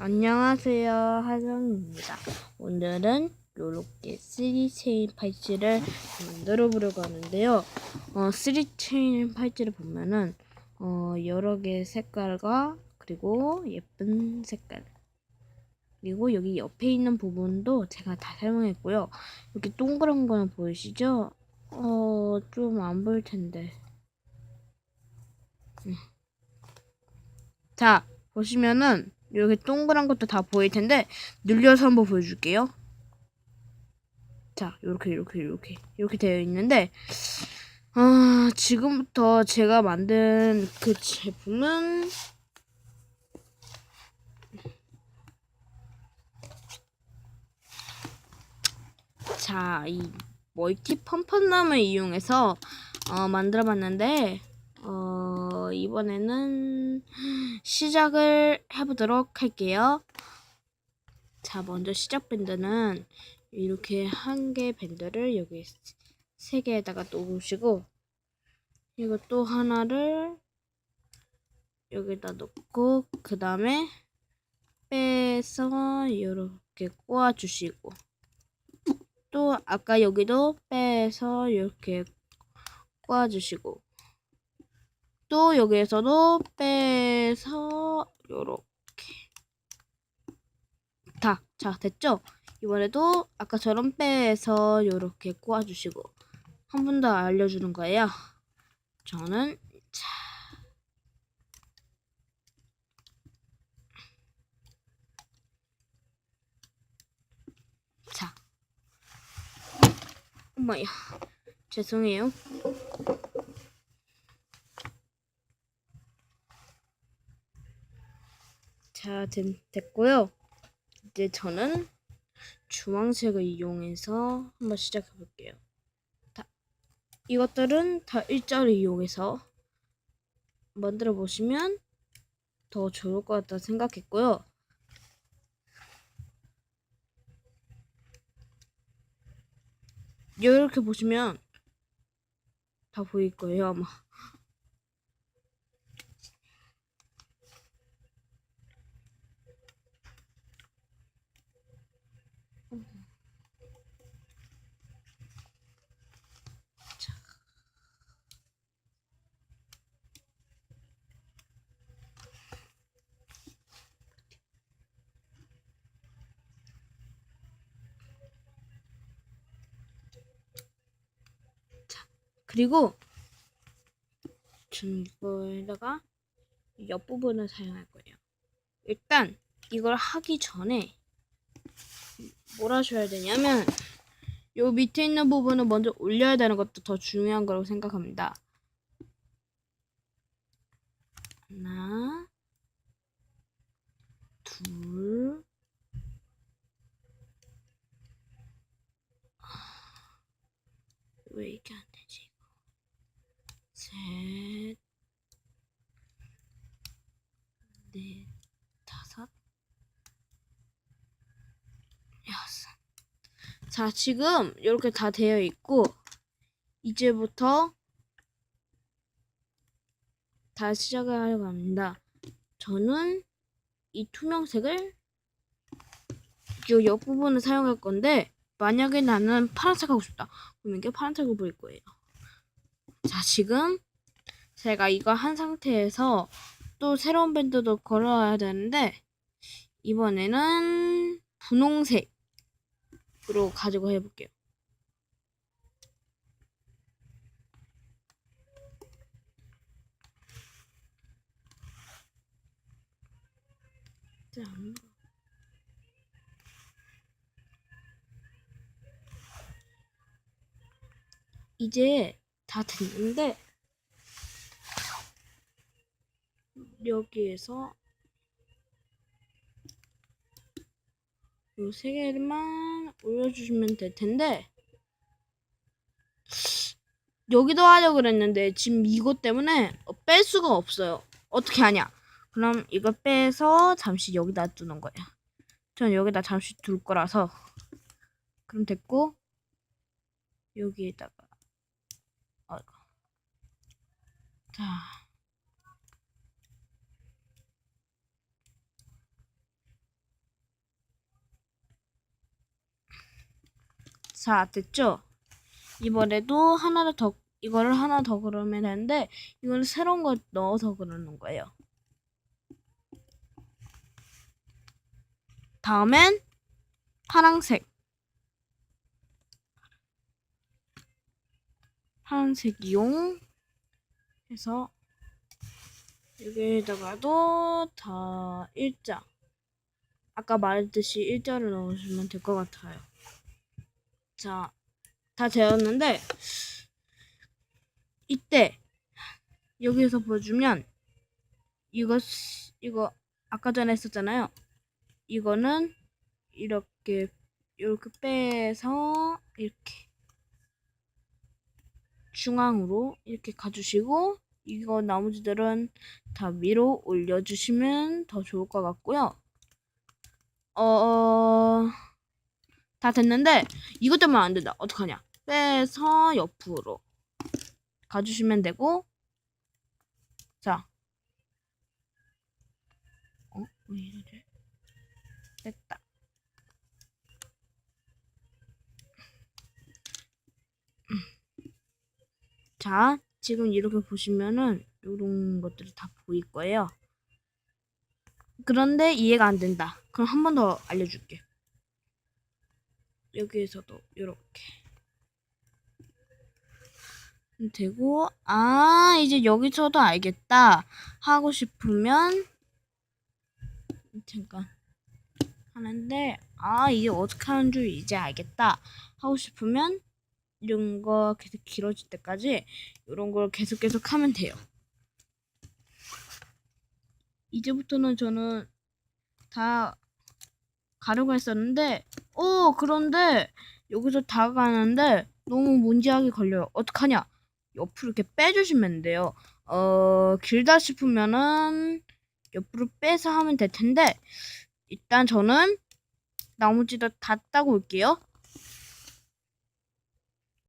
안녕하세요 하정입니다. 오늘은 이렇게 3체인 팔찌를 만들어 보려고 하는데요. 어, 3체인 팔찌를 보면은 어, 여러 개의 색깔과 그리고 예쁜 색깔 그리고 여기 옆에 있는 부분도 제가 다 사용했고요. 이렇게 동그란 거는 보이시죠? 어, 좀 안 보일 텐데. 음. 자, 보시면은 이렇게 동그란 것도 다 보일 텐데 눌려서 한번 보여줄게요. 자, 이렇게 이렇게 이렇게 이렇게 되어 있는데 아, 지금부터 제가 만든 그 제품은 자, 이 멀티 펌펀남을 이용해서 어, 만들어봤는데 어, 이번에는 시작을 해보도록 할게요. 자, 먼저 시작 밴드는 이렇게 한 개 밴드를 여기 세 개에다가 놓으시고 이거 또 하나를 여기다 놓고 그 다음에 빼서 이렇게 꼬아주시고 또 아까 여기도 빼서 이렇게 꼬아주시고 또 여기에서도 빼서 요렇게 다, 자 됐죠? 이번에도 아까처럼 빼서 요렇게 꼬아주시고 한 번 더 알려주는 거예요. 저는 자, 자, 엄마야, 죄송해요. 자, 됐, 됐고요. 이제 저는 주황색을 이용해서 한번 시작해 볼게요. 다, 이것들은 다 일자를 이용해서 만들어 보시면 더 좋을 것 같다 생각했고요. 이렇게 보시면 다 보일 거예요, 아마. 그리고 전 이거에다가 옆부분을 사용할 거예요. 일단 이걸 하기 전에 뭘 하셔야 되냐면 요 밑에 있는 부분을 먼저 올려야 되는 것도 더 중요한 거라고 생각합니다. 하나, 둘, 왜 이게 안 되지? 셋, 넷, 다섯. 자, 지금 이렇게 다 되어 있고, 이제부터 다 시작을 하려고 합니다. 저는 이 투명색을 이 옆부분을 사용할 건데, 만약에 나는 파란색 하고 싶다. 그럼 이게 파란색으로 보일 거예요. 자, 지금 제가 이거 한 상태에서 또 새로운 밴드도 걸어야 되는데 이번에는 분홍색 으로 가지고 해볼게요. 짠. 이제 다 됐는데 여기에서 요 세 개만 올려주시면 될 텐데 여기도 하려고 그랬는데 지금 이것 때문에 뺄 수가 없어요. 어떻게 하냐? 그럼 이거 빼서 잠시 여기다 두는 거예요. 전 여기다 잠시 둘 거라서 그럼 됐고 여기에다가 아이고. 자 자, 됐죠? 이번에도 하나 더, 이거를 하나 더 그러면 되는데, 이거는 새로운 거 넣어서 그러는 거예요. 다음엔 파랑색. 파란색 이용 해서 여기에다가도 다 일자 아까 말했듯이 일자를 넣으시면 될 것 같아요 자 다 되었는데 이때 여기에서 보여주면 이거 스- 이거 아까 전에 했었잖아요 이거는 이렇게 이렇게 빼서 이렇게 중앙으로 이렇게 가주시고 이거 나머지들은 다 위로 올려주시면 더 좋을 것 같고요. 어, 다 됐는데 이것 때문에 안 된다. 어떡하냐? 빼서 옆으로 가주시면 되고 자, 어? 왜 이러지? 됐다. 자, 지금 이렇게 보시면은 이런 것들이 다 보일 거예요. 그런데 이해가 안 된다. 그럼 한 번 더 알려줄게. 여기에서도 이렇게. 되고 아 이제 여기서도 알겠다. 하고 싶으면 잠깐. 하는데 아 이게 어떻게 하는 줄 이제 알겠다. 하고 싶으면 이런 거 계속 길어질 때까지 이런 걸 계속 계속 하면 돼요. 이제부터는 저는 다 가려고 했었는데, 어, 그런데 여기서 다 가는데 너무 문제하게 걸려요. 어떡하냐? 옆으로 이렇게 빼주시면 돼요. 어, 길다 싶으면은 옆으로 빼서 하면 될 텐데, 일단 저는 나머지 다, 다 따고 올게요.